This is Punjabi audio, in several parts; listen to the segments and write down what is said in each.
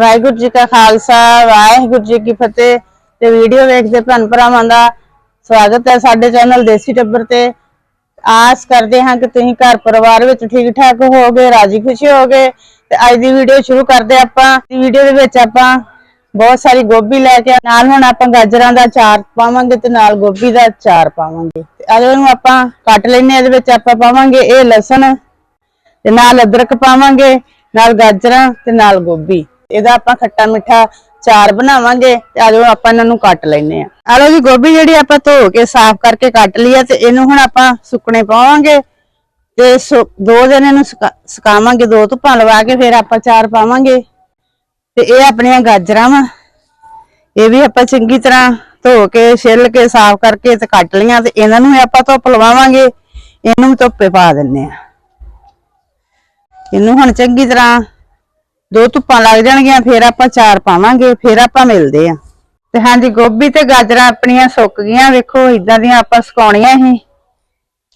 ਵਾਹਿਗੁਰੂ ਜੀ ਕਾ ਖਾਲਸਾ, ਵਾਹਿਗੁਰੂ ਜੀ ਕੀ ਫਤਿਹ। ਤੇ ਵੀਡੀਓ ਵੇਖਦੇ ਭੈਣ ਭਰਾਵਾਂ ਦਾ ਸਵਾਗਤ ਹੈ ਸਾਡੇ ਚੈਨਲ ਦੇਸੀ ਟੱਬਰ ਤੇ। ਆਸ ਕਰਦੇ ਹਾਂ ਕਿ ਤੁਸੀਂ ਘਰ ਪਰਿਵਾਰ ਵਿੱਚ ਠੀਕ ਠਾਕ ਹੋਗੇ ਰਾਜੀ ਖੁਸ਼ੀ ਹੋਗੇ ਤੇ ਅੱਜ ਦੀ ਵੀਡੀਓ ਸ਼ੁਰੂ ਕਰਦੇ ਆਪਾਂ। ਵੀਡੀਓ ਦੇ ਵਿੱਚ ਆਪਾਂ ਬਹੁਤ ਸਾਰੀ ਗੋਭੀ ਲੈ ਕੇ ਨਾਲ ਹੁਣ ਆਪਾਂ ਗਾਜਰਾਂ ਦਾ ਚਾਰ ਪਾਵਾਂਗੇ ਤੇ ਨਾਲ ਗੋਭੀ ਦਾ ਚਾਰ ਪਾਵਾਂਗੇ। ਤੇ ਅੱਜ ਇਹਨੂੰ ਆਪਾਂ ਕੱਟ ਲੈਨੇ ਇਹਦੇ ਵਿੱਚ ਆਪਾਂ ਪਾਵਾਂਗੇ ਇਹ ਲਸਣ ਤੇ ਨਾਲ ਅਦਰਕ ਪਾਵਾਂਗੇ, ਨਾਲ ਗਾਜਰਾਂ ਤੇ ਨਾਲ ਗੋਭੀ। ਇਹਦਾ ਆਪਾਂ ਖੱਟਾ ਮਿੱਠਾ ਚਾਰ ਬਣਾਵਾਂਗੇ ਤੇ ਆਜੋ ਆਪਾਂ ਇਹਨਾਂ ਨੂੰ ਕੱਟ ਲੈਨੇ ਆ ਆ ਲਓ ਜੀ, ਗੋਭੀ ਜਿਹੜੀ ਆਪਾਂ ਧੋ ਕੇ ਸਾਫ਼ ਕਰਕੇ ਕੱਟ ਲਈ ਆ ਤੇ ਇਹਨੂੰ ਹੁਣ ਆਪਾਂ ਸੁੱਕਣੇ ਪਾਵਾਂਗੇ ਤੇ ਦੋ ਦਿਨ ਇਹਨੂੰ ਸੁਕਾਵਾਂਗੇ, ਦੋ ਧੁੱਪਾਂ ਲਵਾ ਕੇ ਫਿਰ ਆਪਾਂ ਚਾਰ ਪਾਵਾਂਗੇ ਤੇ ਇਹ ਆਪਣੀਆਂ ਗਾਜਰਾਂ ਵਾ। ਇਹ ਵੀ ਆਪਾਂ ਚੰਗੀ ਤਰ੍ਹਾਂ ਧੋ ਕੇ, ਛਿੱਲ ਕੇ, ਸਾਫ਼ ਕਰਕੇ ਤੇ ਕੱਟ ਲਈਆਂ ਤੇ ਇਹਨਾਂ ਨੂੰ ਵੀ ਆਪਾਂ ਧੁੱਪ ਲਵਾਵਾਂਗੇ, ਇਹਨੂੰ ਵੀ ਧੁੱਪੇ ਪਾ ਦਿੰਨੇ ਆ ਇਹਨੂੰ ਹੁਣ ਚੰਗੀ ਤਰ੍ਹਾਂ ਦੋ ਧੁੱਪਾਂ ਲੱਗ ਜਾਣਗੀਆਂ, ਫਿਰ ਆਪਾਂ ਚਾਰ ਪਾਵਾਂਗੇ, ਫਿਰ ਆਪਾਂ ਮਿਲਦੇ ਆ। ਤੇ ਹਾਂਜੀ, ਗੋਭੀ ਤੇ ਗਾਜਰਾਂ ਆਪਣੀਆਂ ਸੁੱਕ ਗਈਆਂ, ਵੇਖੋ ਇਦਾਂ ਦੀਆਂ ਆਪਾਂ ਸੁਕਾਉਣੀਆਂ ਸੀ।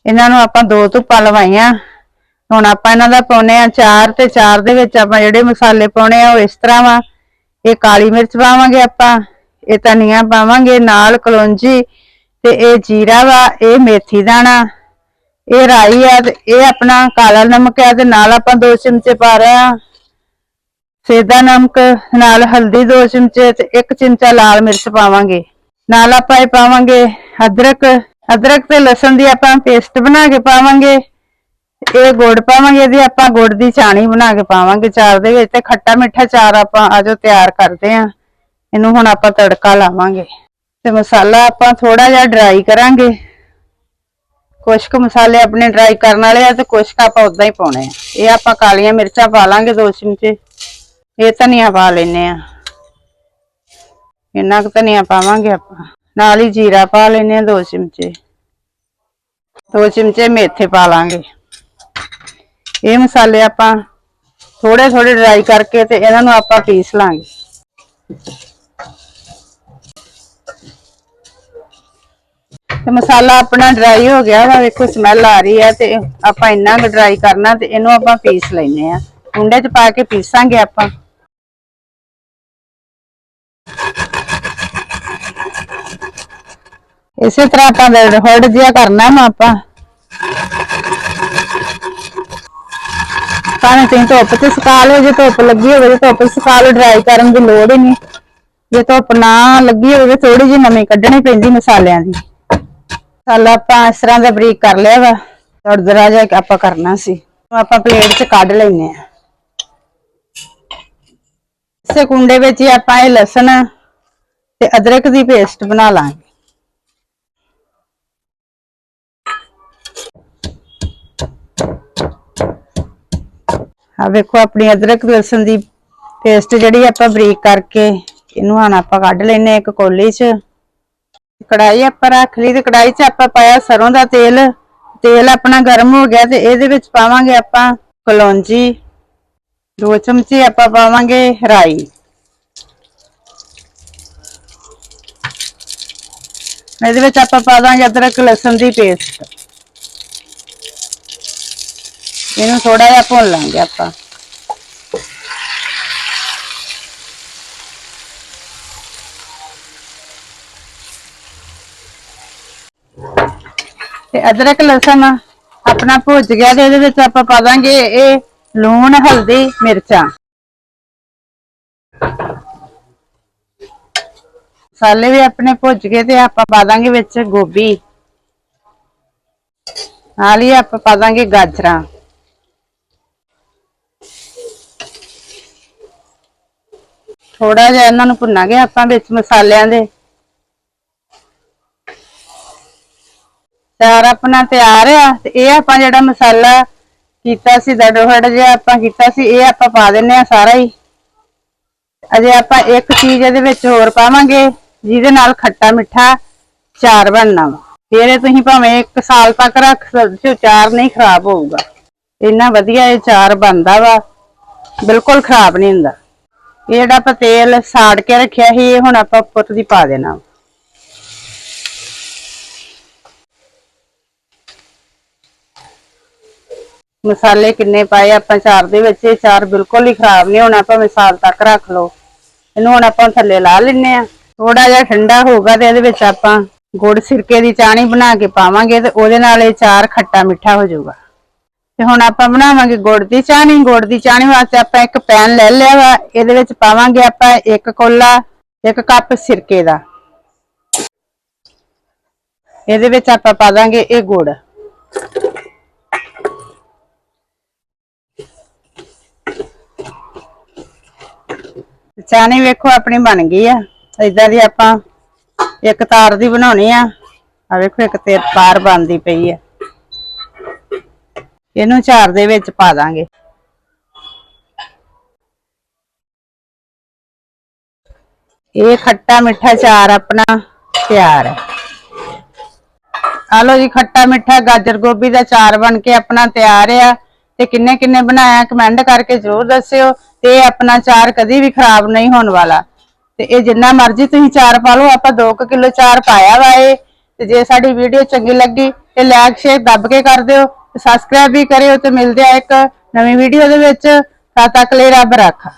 ਇਹਨਾਂ ਨੂੰ ਆਪਾਂ ਦੋ ਧੁੱਪਾਂ ਲਵਾਈਆਂ। ਹੁਣ ਆਪਾਂ ਇਹਨਾਂ ਦਾ ਪਾਉਨੇ ਆ ਚਾਰ, ਤੇ ਚਾਰ ਦੇ ਵਿੱਚ ਆਪਾਂ ਜਿਹੜੇ ਮਸਾਲੇ ਪਾਉਣੇ ਆ, ਉਹ ਇਸ ਤਰ੍ਹਾਂ ਵਾ। ਇਹ ਕਾਲੀ ਮਿਰਚ ਪਾਵਾਂਗੇ ਆਪਾਂ, ਇਹ ਧਨੀਆ ਪਾਵਾਂਗੇ, ਨਾਲ ਕਲੌਂਜੀ, ਤੇ ਇਹ ਜੀਰਾ ਵਾ, ਇਹ ਮੇਥੀ ਦਾਣਾ। ਇਹ ਰਾਈ ਆ ਤੇ ਇਹ ਆਪਣਾ ਕਾਲਾ ਨਮਕ ਆ ਤੇ ਨਾਲ ਆਪਾਂ ਦੋ ਚਮਚੇ ਪਾ ਰਹੇ ਆ। ਸੇਦਾ ਨਮਕ, ਨਾਲ ਹਲਦੀ ਦੋ ਚਮਚੇ ਤੇ ਇੱਕ ਚਮਚਾ ਲਾਲ ਮਿਰਚ ਪਾਵਾਂਗੇ। ਨਾਲ ਆਪਾਂ ਇਹ ਪਾਵਾਂਗੇ ਅਦਰਕ। ਅਦਰਕ ਤੇ ਲਸਣ ਦੀ ਆਪਾਂ ਪੇਸਟ ਬਣਾ ਕੇ ਪਾਵਾਂਗੇ। ਇਹ ਗੁੜ ਪਾਵਾਂਗੇ, ਇਹਦੀ ਆਪਾਂ ਗੁੜ ਦੀ ਚਾਣੀ ਬਣਾ ਕੇ ਪਾਵਾਂਗੇ ਚਾਰ ਦੇ ਵਿੱਚ ਤੇ ਖੱਟਾ ਮਿੱਠਾ ਚਾਰ ਆਪਾਂ ਆਜੋ ਤਿਆਰ ਕਰਦੇ ਆਂ। ਇਹਨੂੰ ਹੁਣ ਆਪਾਂ ਤੜਕਾ ਲਾਵਾਂਗੇ। ਤੇ ਮਸਾਲਾ ਆਪਾਂ ਥੋੜਾ ਜਿਹਾ ਡਰਾਈ ਕਰਾਂਗੇ। ਕੁਛ ਕੁ ਮਸਾਲੇ ਆਪਣੇ ਡਰਾਈ ਕਰਨ ਵਾਲੇ ਆ ਤੇ ਕੁਛ ਕੁ ਆਪਾਂ ਉਦਾਂ ਹੀ ਪਾਉਣੇ ਆ। ਇਹ ਆਪਾਂ ਕਾਲੀਆਂ ਮਿਰਚਾਂ ਪਾ ਲਾਂਗੇ ਦੋ ਚਮਚੇ। ਇਹ ਧਨੀਆ ਪਾ ਲੈਨੇ ਆ। ਇੰਨਾ ਕੁ ਧਨੀਆ ਪਾਵਾਂਗੇ ਆਪਾਂ। ਨਾਲ ਹੀ ਜੀਰਾ ਪਾ ਲੈਨੇ ਆ, ਦੋ ਚਮਚੇ। ਦੋ ਚਮਚੇ ਮੇਥੇ ਪਾ ਲਾਂਗੇ। ਇਹ ਮਸਾਲੇ ਆਪਾਂ ਥੋੜੇ ਥੋੜੇ ਡਰਾਈ ਕਰਕੇ ਤੇ ਇਹਨਾਂ ਨੂੰ ਆਪਾਂ ਪੀਸ ਲਾਂਗੇ। ਤੇ ਮਸਾਲਾ ਆਪਣਾ ਡਰਾਈ ਹੋ ਗਿਆ ਵਾ, ਵੇਖੋ ਸਮੈਲ ਆ ਰਹੀ ਹੈ ਤੇ ਆਪਾਂ ਇੰਨਾ ਕੁ ਡਰਾਈ ਕਰਨਾ ਤੇ ਇਹਨੂੰ ਆਪਾਂ ਪੀਸ ਲੈਨੇ ਆ। ਕੁੰਡੇ 'ਚ ਪਾ ਕੇ ਪੀਸਾਂਗੇ ਆਪਾਂ। ਇਸੇ ਤਰ੍ਹਾਂ ਆਪਾਂ ਰੋਡ ਜਿਹਾ ਕਰਨਾ ਵਾ ਆਪਾਂ। ਭਾਵੇਂ ਤੁਸੀਂ ਧੁੱਪ ਤੇ ਸੁਕਾ ਲਓ, ਜੇ ਧੁੱਪ ਲੱਗੀ ਹੋਵੇ ਤੇ ਧੁੱਪ 'ਚ ਸੁਕਾ ਲਓ ਡਰਾਈ ਕਰਨ ਦੀ ਲੋੜ ਹੀ ਨਹੀਂ। ਜੇ ਧੁੱਪ ਨਾ ਲੱਗੀ ਹੋਵੇ ਥੋੜੀ ਜਿਹੀ ਨਮੀ ਕੱਢਣੀ ਪੈਂਦੀ ਮਸਾਲਿਆਂ ਦੀ। ਮਸਾਲਾ ਆਪਾਂ ਇਸ ਤਰ੍ਹਾਂ ਦਾ ਬਰੀਕ ਕਰ ਲਿਆ ਵਾ। ਤੜਦਰਾ ਜਿਹਾ ਆਪਾਂ ਕਰਨਾ ਸੀ। ਆਪਾਂ ਪਲੇਟ 'ਚ ਕੱਢ ਲੈਨੇ ਆ ਇਸੇ ਕੁੰਡੇ ਵਿੱਚ ਹੀ ਆਪਾਂ ਇਹ ਲਸਣ ਤੇ ਅਦਰਕ ਦੀ ਪੇਸਟ ਬਣਾ ਲਾਂਗੇ। ਆ ਵੇਖੋ ਆਪਣੀ ਅਦਰਕ ਲਸਣ ਦੀ ਪੇਸਟ ਜਿਹੜੀ ਆਪਾਂ ਬਰੀਕ ਕਰਕੇ ਇਹਨੂੰ ਹੁਣ ਆਪਾਂ ਕੱਢ ਲੈਨੇ ਇੱਕ ਕੋਲੀ 'ਚ। ਕੜਾਈ ਆਪਾਂ ਰੱਖ ਲਈ ਤੇ ਕੜਾਈ 'ਚ ਆਪਾਂ ਪਾਇਆ ਸਰੋਂ ਦਾ ਤੇਲ। ਤੇਲ ਆਪਣਾ ਗਰਮ ਹੋ ਗਿਆ ਤੇ ਇਹਦੇ ਵਿੱਚ ਪਾਵਾਂਗੇ ਆਪਾਂ ਕਲੌਂਜੀ। ਦੋ ਚਮਚੇ ਆਪਾਂ ਪਾਵਾਂਗੇ ਰਾਈ ਇਹਦੇ ਵਿੱਚ ਆਪਾਂ ਪਾ ਦਾਂਗੇ ਅਦਰਕ ਲਸਣ ਦੀ ਪੇਸਟ ਇਹਨੂੰ ਥੋੜਾ ਜਿਹਾ ਭੁੰਨ ਲਾਂਗੇ ਆਪਾਂ ਤੇ ਅਦਰਕ ਲਸਣ ਆਪਣਾ ਭੁੱਜ ਗਿਆ ਤੇ ਇਹਦੇ ਵਿੱਚ ਆਪਾਂ ਪਾ ਦਾਂਗੇ ਇਹ ਲੂਣ, ਹਲਦੀ, ਮਿਰਚਾਂ। ਮਸਾਲੇ ਵੀ ਆਪਣੇ ਭੁੱਜ ਗਏ ਤੇ ਆਪਾਂ ਪਾ ਦਾਂਗੇ ਵਿੱਚ ਗੋਭੀ। ਨਾਲ ਹੀ ਆਪਾਂ ਪਾ ਦਾਂਗੇ ਗਾਜਰਾਂ। ਥੋੜਾ ਜਿਹਾ ਇਹਨਾਂ ਨੂੰ ਭੁੰਨਾਂਗੇ ਆਪਾਂ ਵਿੱਚ ਮਸਾਲਿਆਂ ਦੇ। ਚਾਰ ਆਪਣਾ ਤਿਆਰ ਆ ਤੇ ਇਹ ਆਪਾਂ ਜਿਹੜਾ ਮਸਾਲਾ ਕੀਤਾ ਸੀ ਦੜੋਹੜ ਜਿਹਾ ਆਪਾਂ ਕੀਤਾ ਸੀ, ਇਹ ਆਪਾਂ ਪਾ ਦਿੰਨੇ ਆ ਸਾਰਾ ਹੀ। ਅਜੇ ਆਪਾਂ ਇੱਕ ਚੀਜ਼ ਇਹਦੇ ਵਿੱਚ ਹੋਰ ਪਾਵਾਂਗੇ, ਜਿਹਦੇ ਨਾਲ ਖੱਟਾ ਮਿੱਠਾ ਚਾਰ ਬਣਨਾ ਵਾ। ਫਿਰ ਇਹ ਤੁਸੀਂ ਭਾਵੇਂ 1 ਸਾਲ ਤੱਕ ਰੱਖ ਸਕਦੇ ਹੋ, ਚਾਰ ਨਹੀਂ ਖਰਾਬ ਹੋਊਗਾ। ਇੰਨਾ ਵਧੀਆ ਇਹ ਚਾਰ ਬਣਦਾ ਵਾ, ਬਿਲਕੁਲ ਖਰਾਬ ਨਹੀਂ ਹੁੰਦਾ। ਇਹ ਜਿਹੜਾ ਆਪਾਂ ਤੇਲ ਸਾੜ ਕੇ ਰੱਖਿਆ ਸੀ, ਇਹ ਹੁਣ ਆਪਾਂ ਉੱਪਰ ਦੀ ਪਾ ਦੇਣਾ ਮਸਾਲੇ ਕਿੰਨੇ ਪਾਏ, ਆਪਾਂ ਚਾਰ ਦੇ ਵਿੱਚ ਇਹ ਚਾਰ ਬਿਲਕੁਲ ਹੀ ਖਰਾਬ ਨਹੀਂ ਹੋਣਾ ਭਾਵੇਂ ਸਾਲ ਤੱਕ ਰੱਖ ਲਓ। ਇਹਨੂੰ ਹੁਣ ਆਪਾਂ ਥੱਲੇ ਲਾ ਲੈਨੇ ਆ ਥੋੜਾ ਜਿਹਾ ਠੰਡਾ ਹੋਊਗਾ ਤੇ ਇਹਦੇ ਵਿੱਚ ਆਪਾਂ ਗੁੜ ਸਿਰਕੇ ਦੀ ਚਾਣੀ ਬਣਾ ਕੇ ਪਾਵਾਂਗੇ ਤੇ ਉਹਦੇ ਨਾਲ ਇਹ ਚਾਰ ਖੱਟਾ ਮਿੱਠਾ ਹੋ ਜਾਊਗਾ। ਤੇ ਹੁਣ ਆਪਾਂ ਬਣਾਵਾਂਗੇ ਗੁੜ ਦੀ ਚਾਣੀ ਗੁੜ ਦੀ ਚਾਣੀ ਵਾਸਤੇ ਆਪਾਂ ਇੱਕ ਪੈਨ ਲੈ ਲਿਆ ਵਾ, ਇਹਦੇ ਵਿੱਚ ਪਾਵਾਂਗੇ ਆਪਾਂ ਇੱਕ ਕੋਲਾ, ਇੱਕ ਕੱਪ ਸਿਰਕੇ ਦਾ। ਇਹਦੇ ਵਿੱਚ ਆਪਾਂ ਪਾ ਦਾਂਗੇ ਇਹ ਗੁੜ। ਚਾਣੀ ਵੇਖੋ, ਆਪਣੀ ਬਣ ਗਈ ਆ। ਇਦਾਂ ਦੀ ਆਪਾਂ ਇੱਕ ਤਾਰ ਦੀ ਬਣਾਉਣੀ ਆ। ਆ ਵੇਖੋ, ਇੱਕ ਤੇ ਤਾਰ ਬਣਦੀ ਪਈ ਆ। ਇਹਨੂੰ ਚਾਰ ਦੇ ਵਿੱਚ ਪਾ ਦਾਂਗੇ। ਇਹ ਖੱਟਾ ਮਿੱਠਾ ਚਾਰ ਆਪਣਾ ਤਿਆਰ ਹੈ ਆ ਲੋ ਜੀ, ਖੱਟਾ ਮਿੱਠਾ ਗਾਜਰ ਗੋਭੀ ਦਾ ਚਾਰ ਬਣ ਕੇ ਆਪਣਾ ਤਿਆਰ ਆ। ਤੇ ਕਿੰਨੇ ਕਿੰਨੇ ਬਣਾਇਆ, ਕਮੈਂਟ ਕਰਕੇ ਜ਼ਰੂਰ ਦੱਸਿਓ ਤੇ ਆਪਣਾ ਚਾਰ ਕਦੀ ਵੀ ਖਰਾਬ ਨਹੀਂ ਹੋਣ ਵਾਲਾ। ਤੇ ਇਹ ਜਿੰਨਾ ਮਰਜ਼ੀ ਤੁਸੀਂ ਚਾਰ ਪਾ ਲਓ, ਆਪਾਂ 2 ਕਿਲੋ ਚਾਰ ਪਾਇਆ ਵਾ ਇਹ। ਤੇ ਜੇ ਸਾਡੀ ਵੀਡੀਓ ਚੰਗੀ ਲੱਗੀ ਤੇ ਲਾਈਕ ਸ਼ੇਅਰ ਦੱਬ ਕੇ ਕਰ ਦਿਓ ਤੇ ਸਬਸਕ੍ਰਾਈਬ ਵੀ ਕਰਿਓ ਤੇ ਮਿਲਦੇ ਆ ਇੱਕ ਨਵੀਂ ਵੀਡੀਓ ਦੇ ਵਿੱਚ। ਤਦ ਤੱਕ ਲਈ ਰੱਬ ਰੱਖਾ।